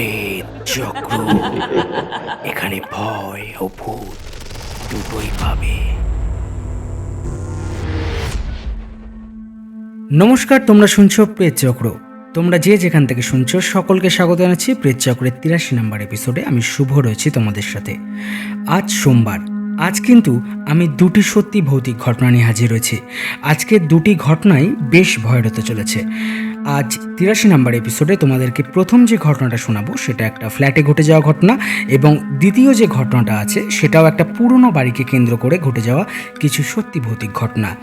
প্রেত চক্র এখানে ভয় ও ভূত দুটোই পাবে। নমস্কার, তোমরা শুনছো প্রেত চক্র। তোমরা যে যেখান থেকে শুনছো, সকলকে স্বাগত জানাচ্ছি প্রেত চক্রের তিরাশি নম্বর এপিসোডে আমি শুভ রয়েছি তোমাদের সাথে। আজ সোমবার। আজ কিন্তু আমি দুটি সত্যি ভৌতিক ঘটনা নিয়ে হাজির হয়েছি। আজকের দুটি ঘটনাই বেশ ভয়ের হতে চলেছে। আজ তিরাশি নাম্বার এপিসোডে তোমাদেরকে প্রথম যে ঘটনাটা শোনাবো, সেটা একটা ফ্ল্যাটে ঘটে যাওয়া ঘটনা এবং দ্বিতীয় যে ঘটনাটা আছে, সেটাও একটা পুরনো বাড়িকে কেন্দ্র করে ঘটে যাওয়া কিছু সত্যি ভৌতিক ঘটনা।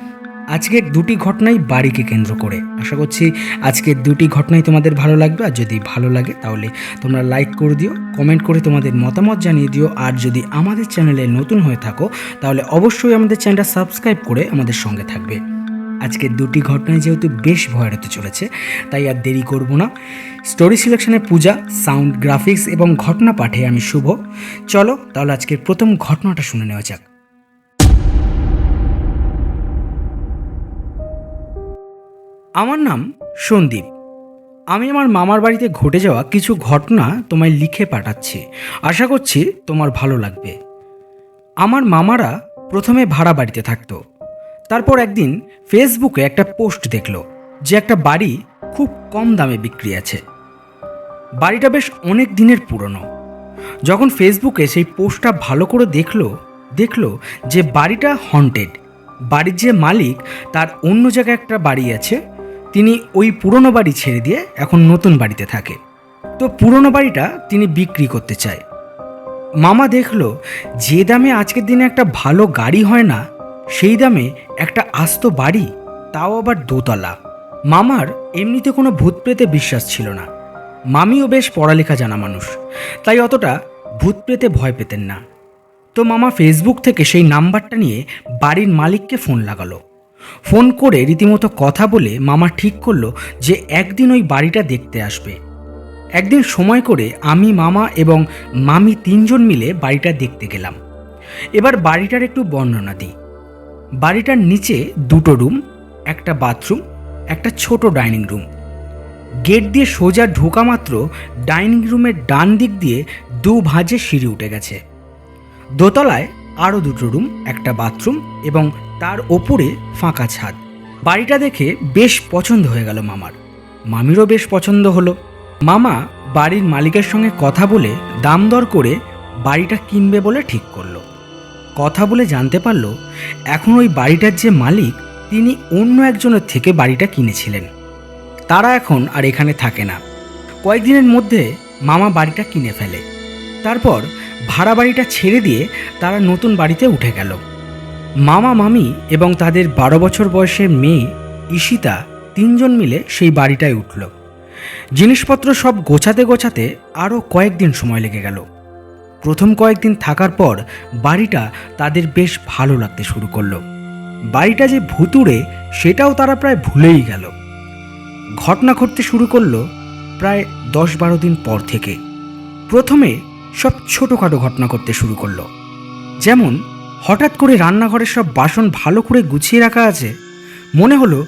আজকের দুটি ঘটনাই বাড়িকে কেন্দ্র করে। আশা করছি আজকের দুটি ঘটনাই তোমাদের ভালো লাগবে, আর যদি ভালো লাগে তাহলে তোমরা লাইক করে দিও কমেন্ট করে তোমাদের মতামত জানিয়ে দিও, আর যদি আমাদের চ্যানেলে নতুন হয়ে থাকো, তাহলে অবশ্যই আমাদের চ্যানেলটা সাবস্ক্রাইব করে আমাদের সঙ্গে থাকবে। আজকের দুটি ঘটনায় যেহেতু বেশ ভয় হতে চলেছে, তাই আর দেরি করব না। স্টোরি সিলেকশনে পূজা সাউন্ড গ্রাফিক্স এবং ঘটনা পাঠে আমি শুভ। চলো তাহলে আজকের প্রথম ঘটনাটা শুনে নেওয়া যাক। আমার নাম সন্দীপ। আমি আমার মামার বাড়িতে ঘটে যাওয়া কিছু ঘটনা তোমায় লিখে পাঠাচ্ছি। আশা করছি তোমার ভালো লাগবে। আমার মামারা প্রথমে ভাড়া বাড়িতে থাকতো। তারপর একদিন ফেসবুকে একটা পোস্ট দেখল যে একটা বাড়ি খুব কম দামে বিক্রি আছে। বাড়িটা বেশ অনেক দিনের পুরনো। যখন ফেসবুকে সেই পোস্টটা ভালো করে দেখল দেখল যে বাড়িটা হন্টেড বাড়ির যে মালিক তার অন্য জায়গায় একটা বাড়ি আছে, তিনি ওই পুরনো বাড়ি ছেড়ে দিয়ে এখন নতুন বাড়িতে থাকে। তো পুরনো বাড়িটা তিনি বিক্রি করতে চায়। মামা দেখল, যে দামে আজকের দিনে একটা ভালো গাড়ি হয় না সেই দামে একটা আস্ত বাড়ি, তাও আবার দোতলা। মামার এমনিতে কোনো ভূত প্রেতে বিশ্বাস ছিল না। মামিও বেশ পড়ালেখা জানা মানুষ, তাই অতটা ভূত প্রেতে ভয় পেতেন না। তো মামা ফেসবুক থেকে সেই নাম্বারটা নিয়ে বাড়ির মালিককে ফোন লাগালো। ফোন করে রীতিমতো কথা বলে মামা ঠিক করল যে একদিন ওই বাড়িটা দেখতে আসবে। একদিন সময় করে আমি, মামা এবং মামি তিনজন মিলে বাড়িটা দেখতে গেলাম। এবার বাড়িটার একটু বর্ণনা দিই। বাড়িটার নিচে দুটো রুম, একটা বাথরুম, একটা ছোট ডাইনিং রুম। গেট দিয়ে সোজা ঢোকা মাত্র ডাইনিং রুমের ডান দিক দিয়ে দু ভাঁজে সিঁড়ি উঠে গেছে। দোতলায় আরও দুটো রুম, একটা বাথরুম এবং তার ওপরে ফাঁকা ছাদ। বাড়িটা দেখে বেশ পছন্দ হয়ে গেল মামার। মামিরও বেশ পছন্দ হলো। মামা বাড়ির মালিকের সঙ্গে কথা বলে দাম দর করে বাড়িটা কিনবে বলে ঠিক করল। কথা বলে জানতে পারল, এখন ওই বাড়িটার যে মালিক, তিনি অন্য একজনের থেকে বাড়িটা কিনেছিলেন। তারা এখন আর এখানে থাকে না। কয়েকদিনের মধ্যে মামা বাড়িটা কিনে ফেলে। তারপর ভাড়া বাড়িটা ছেড়ে দিয়ে তারা নতুন বাড়িতে উঠে গেল। মামা মামি এবং তাদের বারো বছর বয়সের মেয়ে ঈশিতা তিনজন মিলে সেই বাড়িটায় উঠল। জিনিসপত্র সব গোছাতে গোছাতে আরও কয়েকদিন সময় লেগে গেল। প্রথম কয়েকদিন থাকার পর বাড়িটা তাদের বেশ ভালো লাগতে শুরু করল। বাড়িটা যে ভুতুড়ে, সেটাও তারা প্রায় ভুলেই গেল। ঘটনা ঘটতে শুরু করল প্রায় দশ বারো দিন পর থেকে। প্রথমে সব ছোটোখাটো ঘটনা করতে শুরু করল। যেমন, হঠাৎ করে রান্নাঘরের সব বাসন ভালো করে গুছিয়ে রাখা আছে। মনে হলো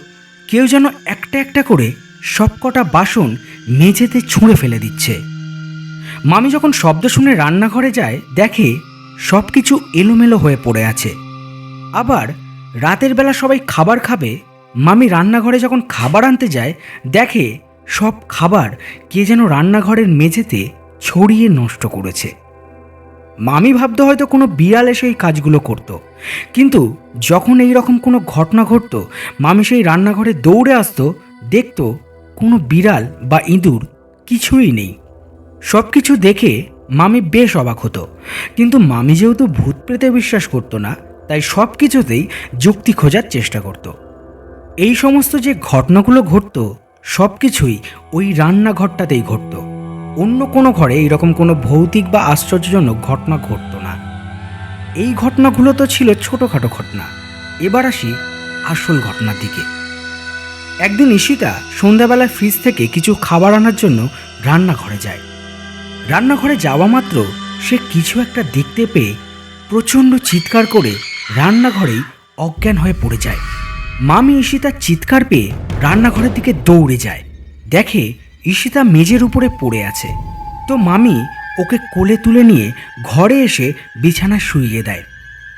কেউ যেন একটা একটা করে সব কটা বাসন মেঝেতে ছুঁড়ে ফেলে দিচ্ছে। মামি যখন শব্দ শুনে রান্নাঘরে যায়, দেখে সব কিছু এলোমেলো হয়ে পড়ে আছে। আবার রাতের বেলা সবাই খাবার খাবে, মামি রান্নাঘরে যখন খাবার আনতে যায়, দেখে সব খাবার কে যেন রান্নাঘরের মেঝেতে ছড়িয়ে নষ্ট করেছে। মামি ভাবতো হয়তো কোনো বিড়াল এসে এই কাজগুলো করতো। কিন্তু যখন এই রকম কোনো ঘটনা ঘটতো, মামি সেই রান্নাঘরে দৌড়ে আসতো, দেখতো কোনো বিড়াল বা ইঁদুর কিছুই নেই। সব কিছু দেখে মামি বেশ অবাক হতো। কিন্তু মামি যেহেতু ভূত প্রেতে বিশ্বাস করতো না, তাই সব কিছুতেই যুক্তি খোঁজার চেষ্টা করত। এই সমস্ত যে ঘটনাগুলো ঘটতো সব কিছুই ওই রান্নাঘরটাতেই ঘটতো। অন্য কোনো ঘরে এরকম কোনো ভৌতিক বা আশ্চর্যজনক ঘটনা ঘটতো না। এই ঘটনাগুলো তো ছিল ছোটোখাটো ঘটনা। এবার আসি আসল ঘটনার দিকে। একদিন ঈশিতা সন্ধ্যাবেলা ফ্রিজ থেকে কিছু খাবার আনার জন্য রান্নাঘরে যায়। রান্নাঘরে যাওয়া মাত্র, সে কিছু একটা দেখতে পেয়ে প্রচণ্ড চিৎকার করে রান্নাঘরেই অজ্ঞান হয়ে পড়ে যায়। মামি ঈশিতার চিৎকার পেয়ে রান্নাঘরের দিকে দৌড়ে যায়। দেখে ঈশিতা মেজের উপরে পড়ে আছে। তো মামি ওকে কোলে তুলে নিয়ে ঘরে এসে বিছানায় শুইয়ে দেয়।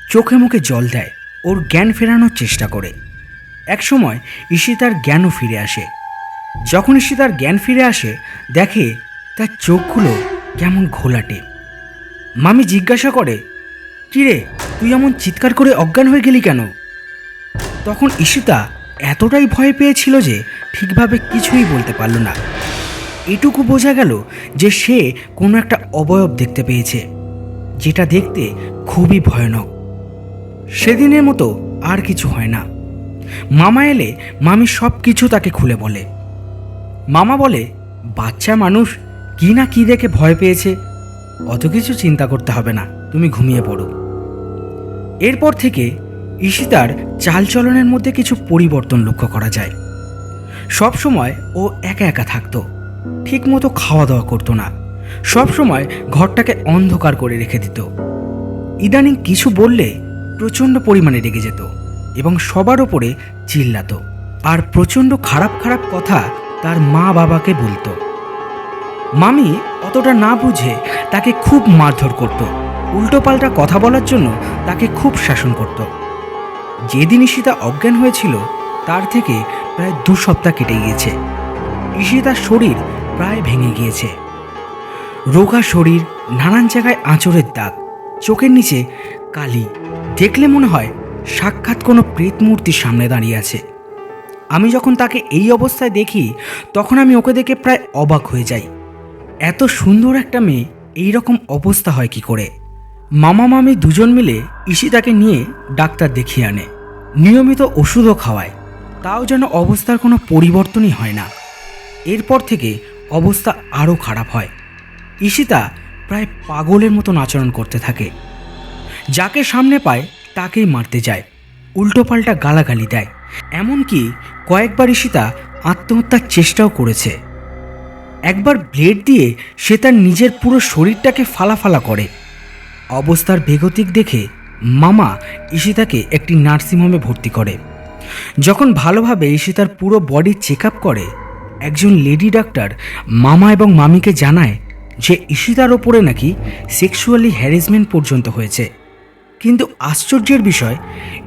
চোখে মুখে জল দেয়। ওর জ্ঞান ফেরানোর চেষ্টা করে। একসময় ঈশিতার জ্ঞানও ফিরে আসে। যখন ঈশিতার জ্ঞান ফিরে আসে, দেখে তার চোখগুলো কেমন ঘোলাটে। মামি জিজ্ঞাসা করে, কিরে, তুই এমন চিৎকার করে অজ্ঞান হয়ে গেলি কেন? তখন ঈশিতা এতটাই ভয় পেয়েছিল যে ঠিকভাবে কিছুই বলতে পারল না। এটুকু বোঝা গেল যে সে কোনো একটা অবয়ব দেখতে পেয়েছে, যেটা দেখতে খুবই ভয়ানক। সেদিনের মতো আর কিছু হয় না। মামা এলে মামি সব কিছু তাকে খুলে বলে। মামা বলে, বাচ্চা মানুষ কি না কি দেখে ভয় পেয়েছে, অত কিছু চিন্তা করতে হবে না, তুমি ঘুমিয়ে পড়ো। এরপর থেকে ঈশিতার চালচলনের মধ্যে কিছু পরিবর্তন লক্ষ্য করা যায়। সব সময় ও একা একা থাকতো, ঠিকমতো খাওয়া দাওয়া করতো না, সব সময় ঘরটাকে অন্ধকার করে রেখে দিত। ইদানিং কিছু বললে প্রচণ্ড পরিমাণে রেগে যেত এবং সবার ওপরে চিল্লাতো, আর প্রচণ্ড খারাপ খারাপ কথা তার মা বাবাকে বলতো। মামি অতটা না বুঝে তাকে খুব মারধর করত। উল্টোপাল্টা কথা বলার জন্য তাকে খুব শাসন করত। যেদিন ঈশিতা অজ্ঞান হয়েছিল, তার থেকে প্রায় দু সপ্তাহ কেটে গিয়েছে। ঈশিতার শরীর প্রায় ভেঙে গিয়েছে। রোগা শরীর, নানান জায়গায় আঁচড়ের দাগ, চোখের নিচে কালি, দেখলে মনে হয় সাক্ষাৎ কোনো প্রেত মূর্তির সামনে দাঁড়িয়ে আছে। আমি যখন তাকে এই অবস্থায় দেখি, তখন আমি ওকে দেখে প্রায় অবাক হয়ে যাই। এত সুন্দর একটা মেয়ে এই রকম অবস্থা হয় কি করে? মামা মামি দুজন মিলে ঈশিতাকে নিয়ে ডাক্তার দেখিয়ে আনে। নিয়মিত ওষুধও খাওয়ায়। তাও যেন অবস্থার কোনো পরিবর্তনই হয় না। এরপর থেকে অবস্থা আরও খারাপ হয়। ঈশিতা প্রায় পাগলের মতন আচরণ করতে থাকে। যাকে সামনে পায় তাকেই মারতে যায়। উল্টোপাল্টা গালাগালি দেয়। এমনকি কয়েকবার ঈশিতা আত্মহত্যার চেষ্টাও করেছে। একবার ব্লেড দিয়ে সে তার নিজের পুরো শরীরটাকে ফালাফালা করে। অবস্থার বেগতিক দেখে মামা ঈশিতাকে একটি নার্সিংহোমে ভর্তি করে। যখন ভালোভাবে ঈশিতার পুরো বডি চেক আপ করে, একজন লেডি ডাক্তার মামা এবং মামিকে জানায় যে ঈশিতার ওপরে নাকি সেক্সুয়ালি হ্যারাসমেন্ট পর্যন্ত হয়েছে। কিন্তু আশ্চর্যের বিষয়,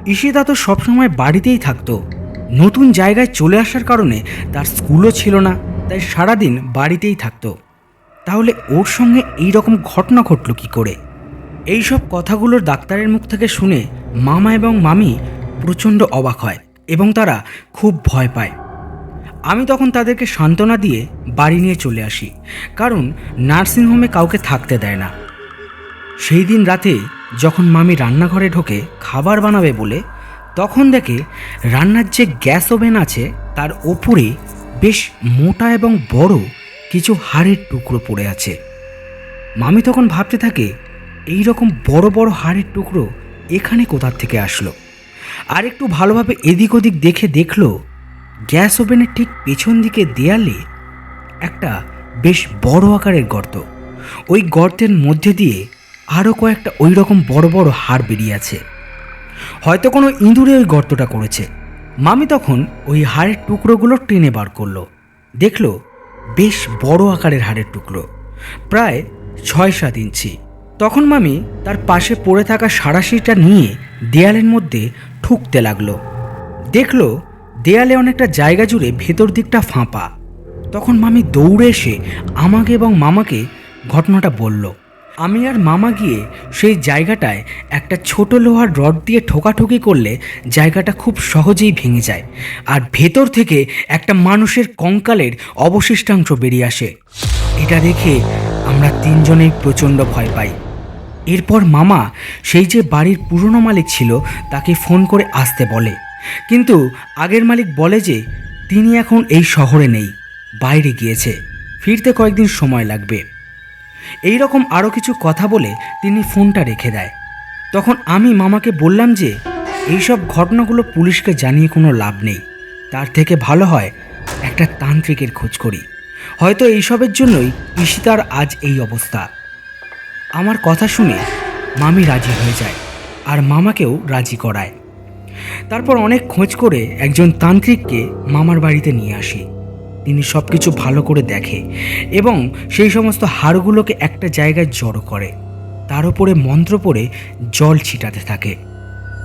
ঈশিতা তো সবসময় বাড়িতেই থাকতো। নতুন জায়গায় চলে আসার কারণে তার স্কুলও ছিল না। তাই সারাদিন বাড়িতেই থাকতো। তাহলে ওর সঙ্গে এই রকম ঘটনা ঘটল কি করে? এই সব কথাগুলোর ডাক্তারের মুখ থেকে শুনে মামা এবং মামি প্রচণ্ড অবাক হয় এবং তারা খুব ভয় পায়। আমি তখন তাদেরকে সান্ত্বনা দিয়ে বাড়ি নিয়ে চলে আসি, কারণ নার্সিংহোমে কাউকে থাকতে দেয় না। সেই দিন রাতে যখন মামি রান্নাঘরে ঢোকে খাবার বানাবে বলে, তখন দেখে রান্নার যে গ্যাস ওভেন আছে তার ওপরে বেশ মোটা এবং বড় কিছু হাড়ের টুকরো পড়ে আছে। মামি তখন ভাবতে থাকে, এই রকম বড় বড় হাড়ের টুকরো এখানে কোথার থেকে আসলো? আর একটু ভালোভাবে এদিক ওদিক দেখে দেখল, গ্যাস ওভেনের ঠিক পেছন দিকে দেয়ালে একটা বেশ বড় আকারের গর্ত। ওই গর্তের মধ্যে দিয়ে আরও কয়েকটা ওই রকম বড় বড় হাড় বেরিয়ে আছে। হয়তো কোনো ইঁদুরে ওই গর্তটা করেছে। মামি তখন ওই হাড়ের টুকরোগুলো টেনে বার করল। দেখল বেশ বড় আকারের হাড়ের টুকরো, প্রায় ছয় সাত ইঞ্চি। তখন মামি তার পাশে পড়ে থাকা সারাশিটা নিয়ে দেয়ালের মধ্যে ঠুকতে লাগল। দেখল দেয়ালে অনেকটা জায়গা জুড়ে ভেতর দিকটা ফাঁপা। তখন মামি দৌড়ে এসে আমাকে এবং মামাকে ঘটনাটা বলল। আমি আর মামা গিয়ে সেই জায়গাটায় একটা ছোট লোহার রড দিয়ে ঠোকাঠুকি করলে জায়গাটা খুব সহজেই ভেঙে যায়। আর ভেতর থেকে একটা মানুষের কঙ্কালের অবশিষ্টাংশ বেরিয়ে আসে। এটা দেখে আমরা তিনজনেই প্রচণ্ড ভয় পাই। এরপর মামা সেই যে বাড়ির পুরনো মালিক ছিল, তাকে ফোন করে আসতে বলে। কিন্তু আগের মালিক বলে যে, তিনি এখন এই শহরে নেই, বাইরে গিয়েছে। ফিরতে কয়েকদিন সময় লাগবে। এই রকম আরও কিছু কথা বলে তিনি ফোনটা রেখে দেয়। তখন আমি মামাকে বললাম যে, এইসব ঘটনাগুলো পুলিশকে জানিয়ে কোনো লাভ নেই। তার থেকে ভালো হয় একটা তান্ত্রিকের খোঁজ করি। হয়তো এইসবের জন্যই ঈশিতার আজ এই অবস্থা। আমার কথা শুনে মামি রাজি হয়ে যায় আর মামাকেও রাজি করায়। তারপর অনেক খোঁজ করে একজন তান্ত্রিককে মামার বাড়িতে নিয়ে আসি। তিনি সব কিছু ভালো করে দেখে এবং সেই সমস্ত হাড়গুলোকে একটা জায়গায় জড়ো করে। তার উপরে মন্ত্র পড়ে জল ছিটাতে থাকে।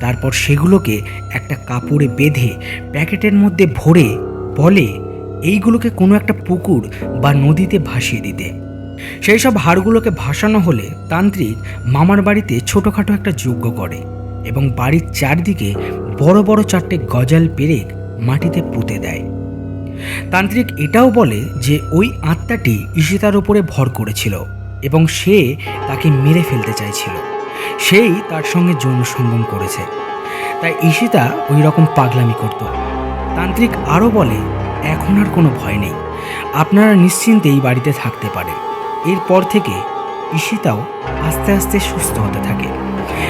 তারপর সেগুলোকে একটা কাপড়ে বেঁধে প্যাকেটের মধ্যে ভরে বলে এইগুলোকে কোনো একটা পুকুর বা নদীতে ভাসিয়ে দিতে। সেই সব হাড়গুলোকে ভাসানো হলে তান্ত্রিক মামার বাড়িতে ছোটোখাটো একটা যজ্ঞ করে এবং বাড়ির চারদিকে বড় বড় চারটে গজাল পেরেক মাটিতে পুঁতে দেয়। তান্ত্রিক এটাও বলে যে ওই আত্মাটি ঈশিতার উপরে ভর করেছিল এবং সে তাকে মেরে ফেলতে চাইছিল। সেই তার সঙ্গে যৌন সঙ্গম করেছে। তাই ঈশিতা ওই রকম পাগলামি করত। তান্ত্রিক আরও বলে, এখন আর কোনো ভয় নেই। আপনারা নিশ্চিন্তে এই বাড়িতে থাকতে পারেন। এরপর থেকে ঈশিতাও আস্তে আস্তে সুস্থ হতে থাকে।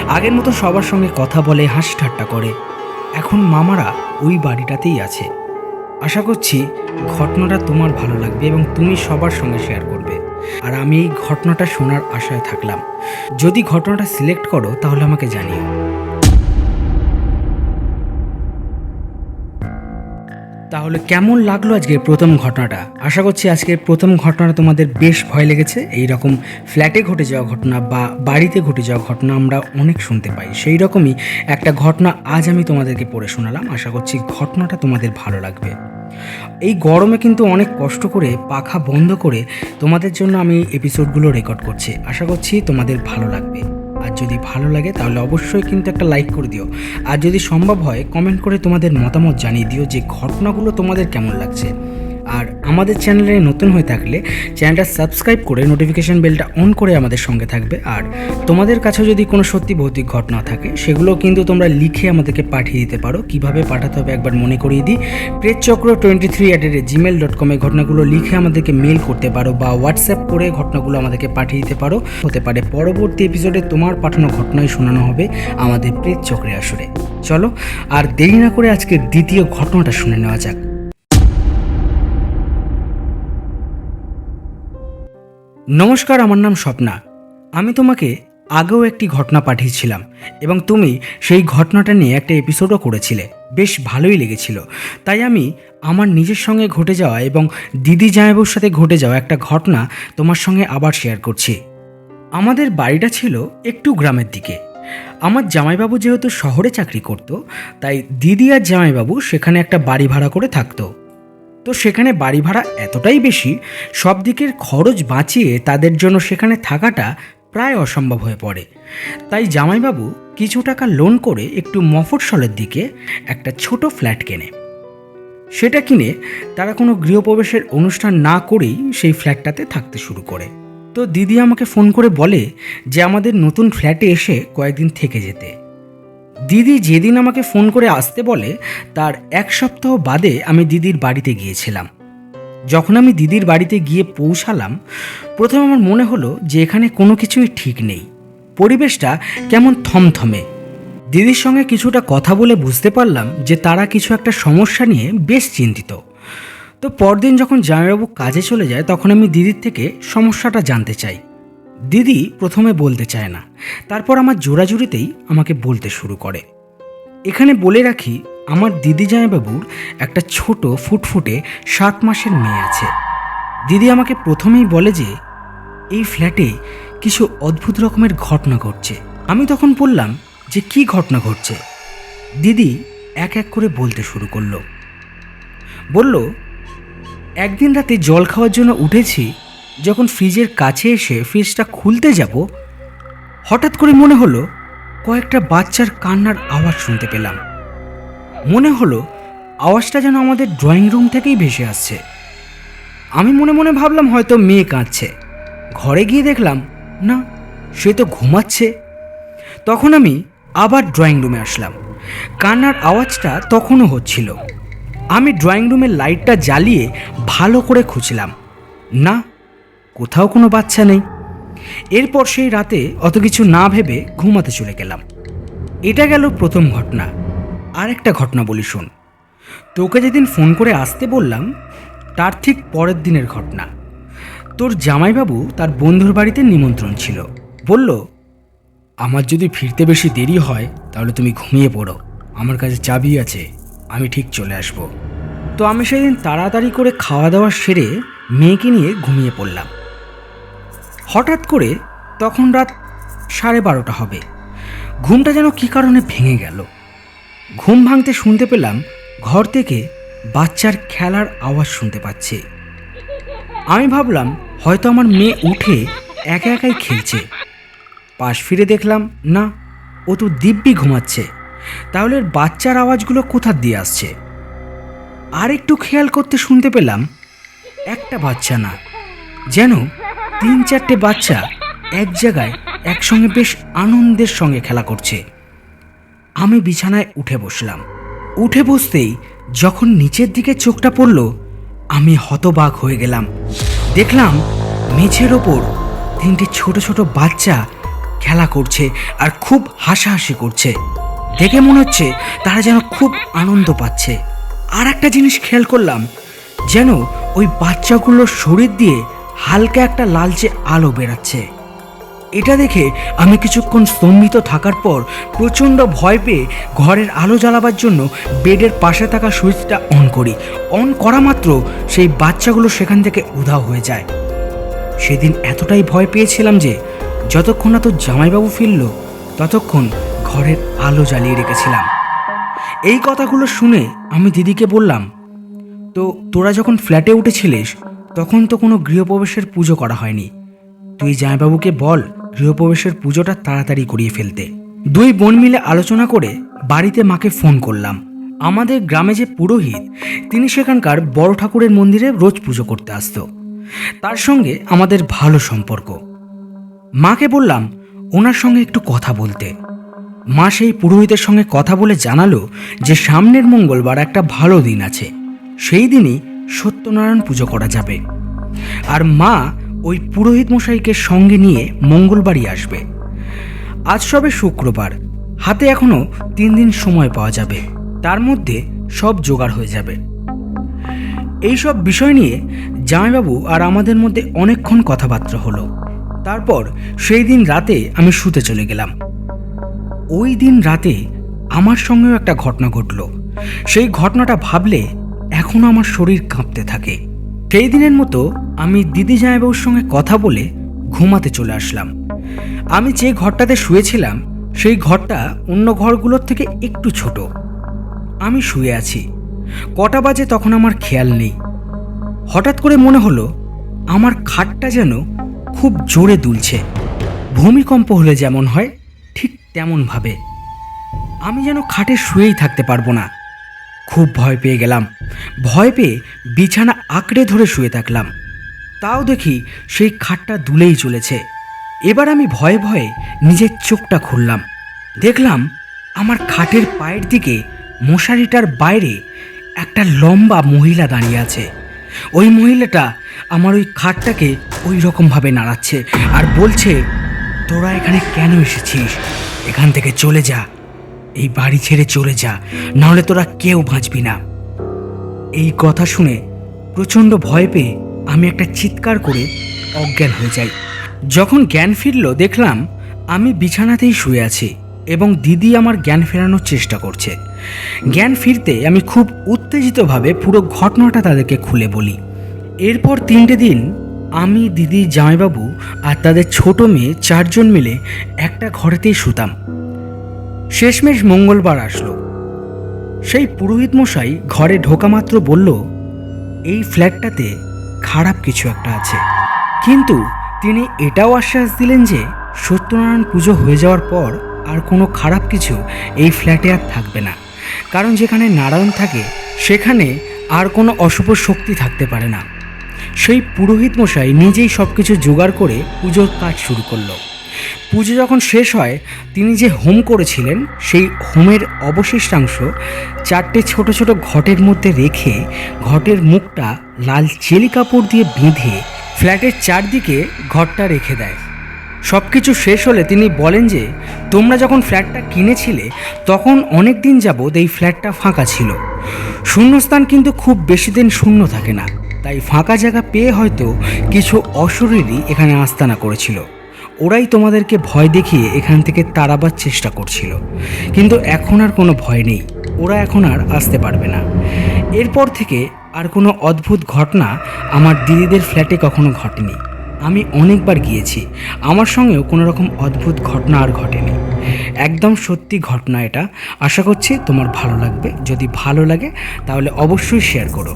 আগের মতো সবার সঙ্গে কথা বলে, হাসি ঠাট্টা করে। এখন মামারা ওই বাড়িটাতেই আছে। আশা করছি ঘটনাটা তোমার ভালো লাগবে এবং তুমি সবার সঙ্গে শেয়ার করবে। আর আমি এই ঘটনাটা শোনার আশায় থাকলাম। যদি ঘটনাটা সিলেক্ট করো, তাহলে আমাকে জানিও। তাহলে কেমন লাগল আজকের প্রথম ঘটনাটা? আশা করছি আজকের প্রথম ঘটনাটা তোমাদের বেশ ভয় লেগেছে। এই রকম ফ্ল্যাটে ঘটে যাওয়া ঘটনা বা বাড়িতে ঘটে যাওয়া ঘটনা আমরা অনেক শুনতে পাই। সেই রকমই একটা ঘটনা আজ আমি তোমাদেরকে পড়ে শোনালাম। আশা করছি ঘটনাটা তোমাদের ভালো লাগবে। এই গরমে কিন্তু অনেক কষ্ট করে পাখা বন্ধ করে তোমাদের জন্য আমি এপিসোডগুলো রেকর্ড করছি। আশা করছি তোমাদের ভালো লাগবে। আর যদি ভালো লাগে, তাহলে অবশ্যই কিন্তু একটা লাইক করে দিও। আর যদি সম্ভব হয় কমেন্ট করে তোমাদের মতামত জানিয়ে দিও যে ঘটনাগুলো তোমাদের কেমন লাগছে। আর আমাদের চ্যানেলে নতুন হয়ে থাকলে চ্যানেলটা সাবস্ক্রাইব করে নোটিফিকেশান বেলটা অন করে আমাদের সঙ্গে থাকবে। আর তোমাদের কাছেও যদি কোনো সত্যি ভৌতিক ঘটনা থাকে, সেগুলো কিন্তু তোমরা লিখে আমাদেরকে পাঠিয়ে দিতে পারো। কীভাবে পাঠাতে হবে একবার মনে করিয়ে দিই। Pretchakra twenty three at Gmail dot কমে ঘটনাগুলো লিখে আমাদেরকে মেল করতে পারো বা হোয়াটসঅ্যাপ করে ঘটনাগুলো আমাদেরকে পাঠিয়ে দিতে পারো। হতে পারে পরবর্তী এপিসোডে তোমার পাঠানো ঘটনাই শোনানো হবে আমাদের প্রেতচক্রে আসরে। চলো, আর দেরি না করে আজকে দ্বিতীয় ঘটনাটা শুনে নেওয়া যাক। নমস্কার, আমার নাম স্বপ্না। আমি তোমাকে আগেও একটি ঘটনা পাঠিয়েছিলাম এবং তুমি সেই ঘটনাটা নিয়ে একটা এপিসোডও করেছিলে। বেশ ভালোই লেগেছিল। তাই আমি আমার নিজের সঙ্গে ঘটে যাওয়া এবং দিদি জামাইবুর সাথে ঘটে যাওয়া একটা ঘটনা তোমার সঙ্গে আবার শেয়ার করছি। আমাদের বাড়িটা ছিল একটু গ্রামের দিকে। আমার জামাইবাবু যেহেতু শহরে চাকরি করত, তাই দিদি আর জামাইবাবু সেখানে একটা বাড়ি ভাড়া করে থাকতো। তো সেখানে বাড়ি ভাড়া এতটাই বেশি, সব দিকের খরচ বাঁচিয়ে তাদের জন্য সেখানে থাকাটা প্রায় অসম্ভব হয়ে পড়ে। তাই জামাইবাবু কিছু টাকা লোন করে একটু মফস্বলের দিকে একটা ছোট ফ্ল্যাট কেনে। সেটা কিনে তারা কোনো গৃহপ্রবেশের অনুষ্ঠান না করেই সেই ফ্ল্যাটটাতে থাকতে শুরু করে। তো দিদি আমাকে ফোন করে বলে যে আমাদের নতুন ফ্ল্যাটে এসে কয়েকদিন থেকে যেতে। দিদি যেদিন আমাকে ফোন করে আসতে বলে, তার এক সপ্তাহ বাদে আমি দিদির বাড়িতে গিয়েছিলাম। যখন আমি দিদির বাড়িতে গিয়ে পৌঁছালাম, প্রথমে আমার মনে হলো যে এখানে কোনো কিছুই ঠিক নেই। পরিবেশটা কেমন থমথমে। দিদির সঙ্গে কিছুটা কথা বলে বুঝতে পারলাম যে তারা কিছু একটা সমস্যা নিয়ে বেশ চিন্তিত। তো পরদিন যখন জামাইবাবু কাজে চলে যায়, তখন আমি দিদির থেকে সমস্যাটা জানতে চাই। দিদি প্রথমে বলতে চায় না, তারপর আমার জোড়াজুড়িতেই আমাকে বলতে শুরু করে। এখানে বলে রাখি, আমার দিদি জামাইবাবুর একটা ছোট ফুটফুটে সাত মাসের মেয়ে আছে। দিদি আমাকে প্রথমেই বলে যে, এই ফ্ল্যাটে কিছু অদ্ভুত রকমের ঘটনা ঘটছে। আমি তখন বললাম যে, কি ঘটনা ঘটছে? দিদি এক এক করে বলতে শুরু করল। বলল, একদিন রাতে জল খাওয়ার জন্য উঠেছি যখন ফ্রিজের কাছে এসে ফ্রিজটা খুলতে যাব, হঠাৎ করে মনে হলো কয়েকটা বাচ্চার কান্নার আওয়াজ শুনতে পেলাম। মনে হলো আওয়াজটা যেন আমাদের ড্রয়িং রুম থেকেই ভেসে আসছে। আমি মনে মনে ভাবলাম হয়তো মেয়ে কাঁদছে। ঘরে গিয়ে দেখলাম, না, সে তো ঘুমাচ্ছে। তখন আমি আবার ড্রয়িং রুমে আসলাম। কান্নার আওয়াজটা তখনও হচ্ছিল। আমি ড্রয়িং রুমের লাইটটা জ্বালিয়ে ভালো করে খুঁজলাম। না কোথাও কোনো বাচ্চা নেই। এরপর সেই রাতে অত কিছু না ভেবে ঘুমাতে চলে গেলাম। এটা গেল প্রথম ঘটনা। আর একটা ঘটনা বলি শোন। তোকে যেদিন ফোন করে আসতে বললাম, তার ঠিক পরের দিনের ঘটনা। তোর জামাইবাবু তার বন্ধুর বাড়িতে নিমন্ত্রণ ছিল। বলল, আমার যদি ফিরতে বেশি দেরি হয়, তাহলে তুমি ঘুমিয়ে পড়ো। আমার কাছে চাবি আছে, আমি ঠিক চলে আসব। তো আমি সেদিন তাড়াতাড়ি করে খাওয়া দাওয়া সেরে মেয়েকে নিয়ে ঘুমিয়ে পড়লাম। হঠাৎ করে তখন রাত সাড়ে বারোটা হবে। ঘুমটা যেন কী কারণে ভেঙে গেল? ঘুম ভাঙতে শুনতে পেলাম ঘর থেকে বাচ্চার খেলার আওয়াজ শুনতে পাচ্ছে। আমি ভাবলাম, হয়তো আমার মেয়ে উঠে একা একাই খেলছে। পাশ ফিরে দেখলাম, না, ও তো দিব্যি ঘুমাচ্ছে। তাহলে বাচ্চার আওয়াজগুলো কোথার দিয়ে আসছে? আর একটু খেয়াল করতে শুনতে পেলাম, একটা বাচ্চা না, যেন তিন চারটে বাচ্চা এক জায়গায়, একসঙ্গে বেশ আনন্দের সঙ্গে খেলা করছে। আমি বিছানায় উঠে বসলাম। উঠে বসতেই যখন নিচের দিকে চোখটা পড়ল, আমি হতবাক হয়ে গেলাম। দেখলাম মেঝের ওপর তিনটে ছোট ছোট বাচ্চা খেলা করছে আর খুব হাসাহাসি করছে। দেখে মনে হচ্ছে তারা যেন খুব আনন্দ পাচ্ছে। আর একটা জিনিস খেয়াল করলাম, যেন ওই বাচ্চাগুলোর শরীর দিয়ে হালকা একটা লালচে আলো বেরাচ্ছে এটা দেখে আমি কিছুক্ষণ স্তম্ভিত থাকার পর প্রচণ্ড ভয় পেয়ে ঘরের আলো জ্বালাবার জন্য বেডের পাশে থাকা সুইচটা অন করি। অন করা মাত্র সেই বাচ্চাগুলো সেখান থেকে উধাও হয়ে যায়। সেদিন এতটাই ভয় পেয়েছিলাম যে যতক্ষণ না তোর জামাইবাবু ফিরল, ততক্ষণ ঘরের আলো জ্বালিয়ে রেখেছিলাম। এই কথাগুলো শুনে আমি দিদিকে বললাম, তো তোরা যখন ফ্ল্যাটে উঠেছিলিস তখন তো কোনো গৃহপ্রবেশের পুজো করা হয়নি। তুই জামাইবাবুকে বল গৃহপ্রবেশের পুজোটা তাড়াতাড়ি করিয়ে ফেলতে। দুই বোন মিলে আলোচনা করে বাড়িতে মাকে ফোন করলাম। আমাদের গ্রামে যে পুরোহিত, তিনি সেখানকার বড় ঠাকুরের মন্দিরে রোজ পুজো করতে আসত। তার সঙ্গে আমাদের ভালো সম্পর্ক। মাকে বললাম, ওনার সঙ্গে একটু কথা বলতে। মা সেই পুরোহিতের সঙ্গে কথা বলে জানালো যে সামনের মঙ্গলবার একটা ভালো দিন আছে। সেই দিনই সত্যনারায়ণ পুজো করা যাবে। আর মা ওই পুরোহিত মশাইকে সঙ্গে নিয়ে মঙ্গলবারই আসবে। আজ সবে শুক্রবার, হাতে এখনও তিন দিন সময় পাওয়া যাবে। তার মধ্যে সব জোগাড় হয়ে যাবে। এইসব বিষয় নিয়ে জামাইবাবু আর আমাদের মধ্যে অনেকক্ষণ কথাবার্তা হলো। তারপর সেই দিন রাতে আমি শুতে চলে গেলাম। ওই দিন রাতে আমার সঙ্গেও একটা ঘটনা ঘটল। সেই ঘটনাটা ভাবলে এখনও আমার শরীর কাঁপতে থাকে। সেই দিনের মতো আমি দিদি জামাইবাবুর সঙ্গে কথা বলে ঘুমাতে চলে আসলাম। আমি যে ঘরটাতে শুয়েছিলাম, সেই ঘরটা অন্য ঘরগুলোর থেকে একটু ছোট। আমি শুয়ে আছি। কটা বাজে তখন আমার খেয়াল নেই। হঠাৎ করে মনে হলো, আমার খাটটা যেন খুব জোরে দুলছে। ভূমিকম্প হলে যেমন হয়, ঠিক তেমনভাবে। আমি যেন খাটে শুয়েই থাকতে পারব না। খুব ভয় পেয়ে গেলাম। ভয় পেয়ে বিছানা আঁকড়ে ধরে শুয়ে থাকলাম। তাও দেখি সেই খাটটা দুলেই চলেছে। এবার আমি ভয়ে ভয়ে নিজের চোখটা খুললাম। দেখলাম আমার খাটের পায়ের দিকে মশারিটার বাইরে একটা লম্বা মহিলা দাঁড়িয়ে আছে। ওই মহিলাটা আমার ওই খাটটাকে ওই রকমভাবে নাড়াচ্ছে আর বলছে, তোরা এখানে কেন এসেছিস? এখান থেকে চলে যা। এই বাড়ি ছেড়ে চলে যা, নাহলে তোরা কেউ বাঁচবি না। এই কথা শুনে প্রচণ্ড ভয় পেয়ে আমি একটা চিৎকার করে অজ্ঞান হয়ে যাই। যখন জ্ঞান ফিরল, দেখলাম আমি বিছানাতেই শুয়ে আছি এবং দিদি আমার জ্ঞান ফেরানোর চেষ্টা করছে। জ্ঞান ফিরতে আমি খুব উত্তেজিতভাবে পুরো ঘটনাটা তাদেরকে খুলে বলি। এরপর তিনটে দিন আমি, দিদি, জামাইবাবু আর তাদের ছোট মেয়ে চারজন মিলে একটা ঘরেতেই শুতাম। শেষমেশ মঙ্গলবার আসলো। সেই পুরোহিত মশাই ঘরে ঢোকা মাত্র বলল, এই ফ্ল্যাটটাতে খারাপ কিছু একটা আছে। কিন্তু তিনি এটাও আশ্বাস দিলেন যে সত্যনারায়ণ পুজো হয়ে যাওয়ার পর আর কোনো খারাপ কিছু এই ফ্ল্যাটে আর থাকবে না। কারণ যেখানে নারায়ণ থাকে, সেখানে আর কোনো অশুভ শক্তি থাকতে পারে না। সেই পুরোহিত মশাই নিজেই সব কিছু জোগাড় করে পুজোর কাজ শুরু করল। পুজো যখন শেষ হয়, তিনি যে হোম করেছিলেন, সেই হোমের অবশিষ্টাংশ চারটে ছোট ছোট ঘটের মধ্যে রেখে ঘটের মুখটা লাল চেলি কাপড় দিয়ে বেঁধে ফ্ল্যাটের চারদিকে ঘরটা রেখে দেয়। সব কিছু শেষ হলে তিনি বলেন যে, তোমরা যখন ফ্ল্যাটটা কিনেছিলে, তখন অনেক দিন যাবৎ এই ফ্ল্যাটটা ফাঁকা ছিল। শূন্যস্থান কিন্তু খুব বেশি দিন শূন্য থাকে না। তাই ফাঁকা জায়গা পেয়ে হয়তো কিছু অশরীরই এখানে আস্তানা করেছিল। ওরাই তোমাদেরকে ভয় দেখিয়ে এখান থেকে তাড়াবার চেষ্টা করছিল। কিন্তু এখন আর কোনো ভয় নেই। ওরা এখন আর আসতে পারবে না। এরপর থেকে আর কোনো অদ্ভুত ঘটনা আমার দিদিদের ফ্ল্যাটে কখনো ঘটেনি। আমি অনেকবার গিয়েছি। আমার সঙ্গেও কোনো রকম অদ্ভুত ঘটনা আর ঘটেনি। একদম সত্যি ঘটনা এটা। আশা করছি তোমার ভালো লাগবে। যদি ভালো লাগে, তাহলে অবশ্যই শেয়ার করো।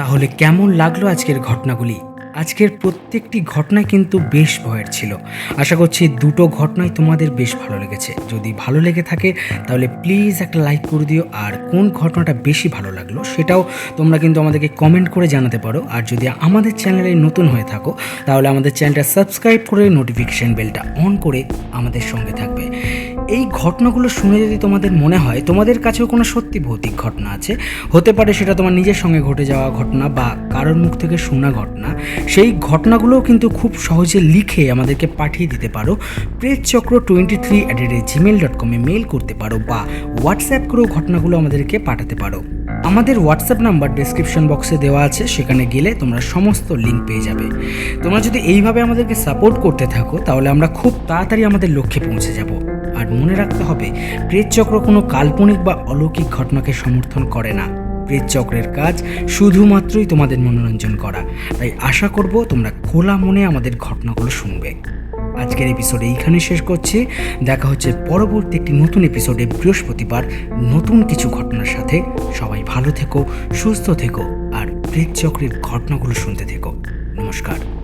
তাহলে কেমন লাগল আজকের ঘটনাগুলি? আজকের প্রত্যেকটি ঘটনা কিন্তু বেশ ভয়ের ছিল। আশা করছি দুটো ঘটনাই তোমাদের বেশ ভালো লেগেছে। যদি ভালো লেগে থাকে, তাহলে প্লিজ একটা লাইক করে দিও। আর কোন ঘটনাটা বেশি ভালো লাগল, সেটাও তোমরা কিন্তু আমাদেরকে কমেন্ট করে জানাতে পারো। আর যদি আমাদের চ্যানেলে নতুন হয়ে থাকো, তাহলে আমাদের চ্যানেলটা সাবস্ক্রাইব করে নোটিফিকেশান বেলটা অন করে আমাদের সঙ্গে থাকবে। এই ঘটনাগুলো শুনে যদি তোমাদের মনে হয়, তোমাদের কাছেও কোনো সত্যি ভৌতিক ঘটনা আছে? হতে পারে সেটা তোমার নিজের সঙ্গে ঘটে যাওয়া ঘটনা বা কারোর মুখ থেকে শোনা ঘটনা। সেই ঘটনাগুলোও কিন্তু খুব সহজে লিখে আমাদেরকে পাঠিয়ে দিতে পারো। প্রেসচক্র twenty three at Gmail dot কমে মেল করতে পারো বা হোয়াটসঅ্যাপ করেও ঘটনাগুলো আমাদেরকে পাঠাতে পারো। আমাদের হোয়াটসঅ্যাপ নাম্বার ডেসক্রিপশন বক্সে দেওয়া আছে, সেখানে গেলে তোমরা সমস্ত লিঙ্ক পেয়ে যাবে। তোমরা যদি এইভাবে আমাদেরকে সাপোর্ট করতে থাকো, তাহলে আমরা খুব তাড়াতাড়ি আমাদের লক্ষ্যে পৌঁছে যাব। আর মনে রাখতে হবে, প্রেতচক্র কোনো কাল্পনিক বা অলৌকিক ঘটনাকে সমর্থন করে না। প্রেতচক্রের কাজ শুধুমাত্রই তোমাদের মনোরঞ্জন করা। তাই আশা করব তোমরা খোলা মনে আমাদের ঘটনাগুলো শুনবে। আজকের এপিসোডে এইখানে শেষ করছি। দেখা হচ্ছে পরবর্তী একটি নতুন এপিসোডে বৃহস্পতিবার নতুন কিছু ঘটনার সাথে। সবাই ভালো থেকো, সুস্থ থেকো, আর প্রেতচক্রের ঘটনাগুলো শুনতে থেকো। নমস্কার।